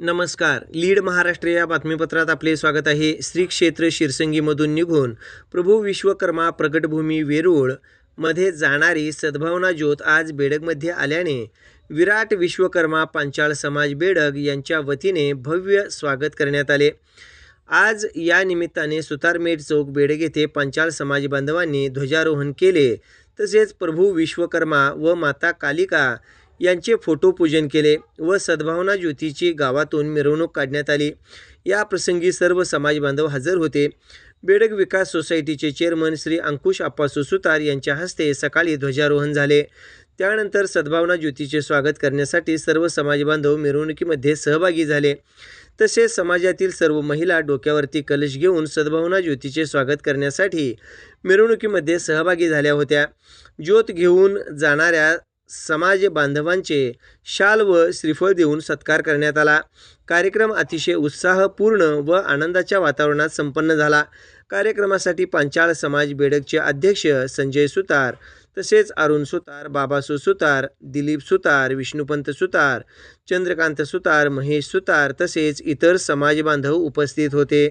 नमस्कार. लीड महाराष्ट्र या बातमीपत्रात आपले स्वागत आहे. श्री क्षेत्र शिरसंगीमधून निघून प्रभू विश्वकर्मा प्रकटभूमी वेरूळमध्ये जाणारी सद्भावना ज्योत आज बेडगमध्ये आल्याने विराट विश्वकर्मा पांचाळ समाज बेडग यांच्या वतीने भव्य स्वागत करण्यात आले. आज या निमित्ताने सुतारमेट चौक बेडग येथे पांचाळ समाज बांधवांनी ध्वजारोहण केले. तसेच प्रभू विश्वकर्मा व माता कालिका यांचे फोटो पूजन केले व सद्भावना ज्योतीची गावातून मिरवणूक काढण्यात आली. या प्रसंगी सर्व समाजबांधव हजर होते. बेडग विकास सोसायटीचे चेअरमन श्री अंकुश आप्पा सुतार यांच्या हस्ते सकाळी ध्वजारोहण झाले. त्यानंतर सद्भावना ज्योतीचे स्वागत करण्यासाठी सर्व समाजबांधव मिरवणुकीमध्ये सहभागी झाले. तसेच समाजातील सर्व महिला डोक्यावरती कलश घेऊन सद्भावना ज्योतीचे स्वागत करण्यासाठी मिरवणुकीमध्ये सहभागी झाल्या होत्या. ज्योत घेऊन जाणाऱ्या समाज बांधवांचे शाल व श्रीफळ देऊन सत्कार करण्यात आला. कार्यक्रम अतिशय उत्साहपूर्ण व आनंदाच्या वातावरणात संपन्न झाला. कार्यक्रमासाठी पांचाळ समाज बेडकचे अध्यक्ष संजय सुतार तसेच अरुण सुतार बाबासू सुतार दिलीप सुतार विष्णुपंत सुतार चंद्रकांत सुतार महेश सुतार तसेच इतर समाज बांधव उपस्थित होते.